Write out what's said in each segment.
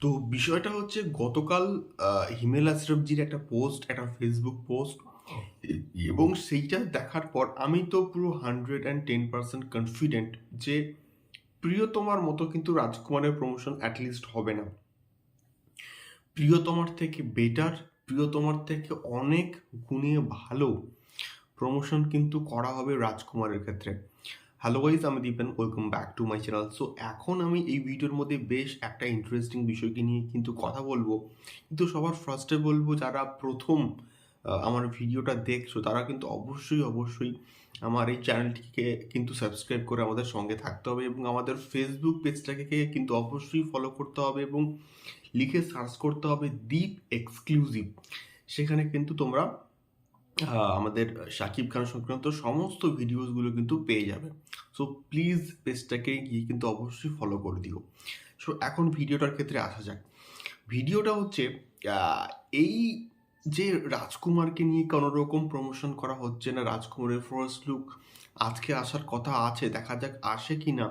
তো বিষয়টা হচ্ছে গতকাল হিমেল আশরাফজির একটা পোস্ট একটা ফেসবুক পোস্ট এবং সেইটা দেখার পর আমি তো পুরো hundred and ten percent confident যে প্রিয়তমার মতো কিন্তু রাজকুমারের প্রমোশন অ্যাটলিস্ট হবে না। প্রিয়তমার থেকে বেটার প্রিয়তমার থেকে অনেক গুণে ভালো প্রমোশন কিন্তু করা হবে রাজকুমারের ক্ষেত্রে। হ্যালো গাইজ আমি Dipen welcome back to my channel so এখন আমি এই ভিডিওর মধ্যে বেশ একটা ইন্টারেস্টিং বিষয়কে নিয়ে কিন্তু কথা বলব। কিন্তু সবার ফার্স্টে বলব, যারা প্রথম আমার ভিডিওটা দেখছ, তারা কিন্তু অবশ্যই অবশ্যই আমার এই চ্যানেলটিকে কিন্তু সাবস্ক্রাইব করে আমাদের সঙ্গে থাকতে হবে এবং আমাদের ফেসবুক পেজটাকে কিন্তু অবশ্যই ফলো করতে হবে এবং লিখে সার্চ করতে হবে দ্বীপ এক্সক্লুসিভ সেখানে কিন্তু তোমরা আমাদের শাকিব খান সংক্রান্ত সমস্ত ভিডিওসগুলো কিন্তু পেয়ে যাবে। সো প্লিজ পেজটাকে গিয়ে কিন্তু অবশ্যই ফলো করে দিও। সো এখন ভিডিওটার ক্ষেত্রে আসা যাক। ভিডিওটা হচ্ছে এই যে রাজকুমারকে নিয়ে কোনো রকম প্রমোশন করা হচ্ছে না, রাজকুমারের ফার্স্ট লুক আজকে আসার কথা আছে, দেখা যাক আসে কি না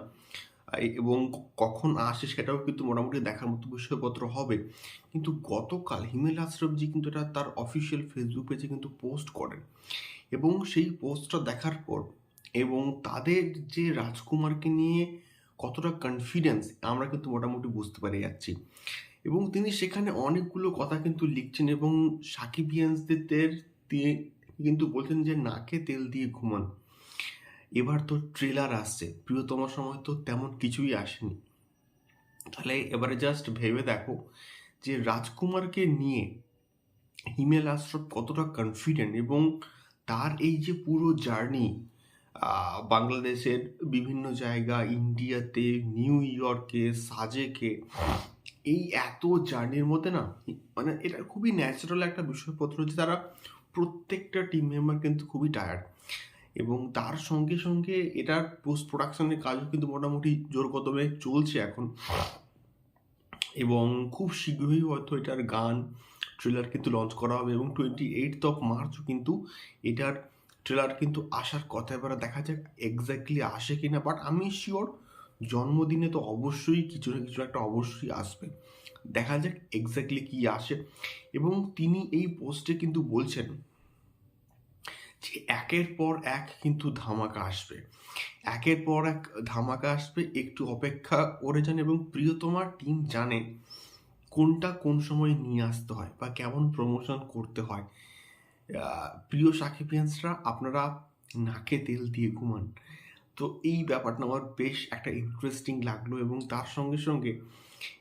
এবং কখন আসে সেটাও কিন্তু মোটামুটি দেখার মতো বিষয়পত্র হবে। কিন্তু গতকাল হিমেল আশরফজি কিন্তু এটা তার অফিসিয়াল ফেসবুক পেজে কিন্তু পোস্ট করেন। এবং সেই পোস্টটা দেখার পর এবং তাদের যে রাজকুমারকে নিয়ে কতটা কনফিডেন্স আমরা কিন্তু মোটামুটি বুঝতে পেরে যাচ্ছি। এবং তিনি সেখানে অনেকগুলো কথা কিন্তু লিখছেন এবং সাকিবিয়ান্সদের কিন্তু বলছেন যে, নাকে তেল দিয়ে ঘুমান। এবার তো ট্রেলার আসছে। প্রিয়তমার সময় তো তেমন কিছুই আসেনি। তাহলে এবারে জাস্ট ভেবে দেখো যে রাজকুমারকে নিয়ে হিমেল আশরফ কতটা কনফিডেন্ট এবং তার এই যে পুরো জার্নি বাংলাদেশের বিভিন্ন জায়গা ইন্ডিয়াতে নিউ ইয়র্কে সাজেকে, এই এত জার্নির মধ্যে না মানে এটা খুবই ন্যাচারাল একটা বিষয়পত্র যে তারা প্রত্যেকটা টিম মেম্বার কিন্তু খুবই টায়ার্ড এবং তার সঙ্গে সঙ্গে এটার পোস্ট প্রোডাকশনের কাজও কিন্তু মোটামুটি জোর কদমে চলছে এখন। এবং খুব শীঘ্রই হয়তো এটার গান ট্রেলার কিন্তু লঞ্চ করা হবে এবং টোয়েন্টি এইট অফ মার্চও কিন্তু এটার ট্রেলার কিন্তু আসার কথা। এবার দেখা যাক এক্স্যাক্টলি আসে কি না বাট আমি শিওর জন্মদিনে তো অবশ্যই কিছু না কিছু একটা অবশ্যই আসবে। দেখা যাক এক্স্যাক্টলি কি আসে। এবং তিনি এই পোস্টে কিন্তু বলছেন যে একের পর এক কিন্তু ধামাকা আসবে। একের পর এক ধামাকা আসবে, একটু অপেক্ষা করে যান এবং প্রিয়তমার টিম জানে কোনটা কোন সময় নিয়ে আসতে হয় বা কেমন প্রমোশন করতে হয়। প্রিয় সাকিবিয়ান্সরা আপনারা নাকে তেল দিয়ে ঘুমান। তো এই ব্যাপারটা আমার বেশ একটা ইন্টারেস্টিং লাগল এবং তার সঙ্গে সঙ্গে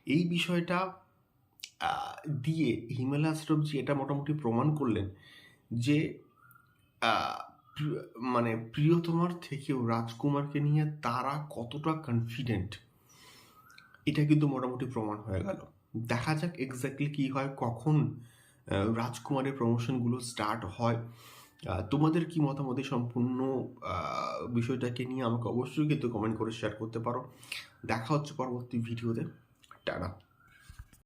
এই বিষয়টা দিয়ে হিমেল আশরফজি এটা মোটামুটি প্রমাণ করলেন যে মানে প্রিয়তমার থেকেও রাজকুমারকে নিয়ে তারা কতটা কনফিডেন্ট এটা কিন্তু মোটামুটি প্রমাণ হয়ে গেল। দেখা যাক এক্স্যাক্টলি কি হয়, কখন রাজকুমারের প্রমোশনগুলো স্টার্ট হয়। তোমাদের কি মতামত সম্পূর্ণ বিষয়টাকে নিয়ে আমাকে অবশ্যই কিন্তু কমেন্ট করে শেয়ার করতে পারো। দেখা হচ্ছে পরবর্তী ভিডিওতে টাটা।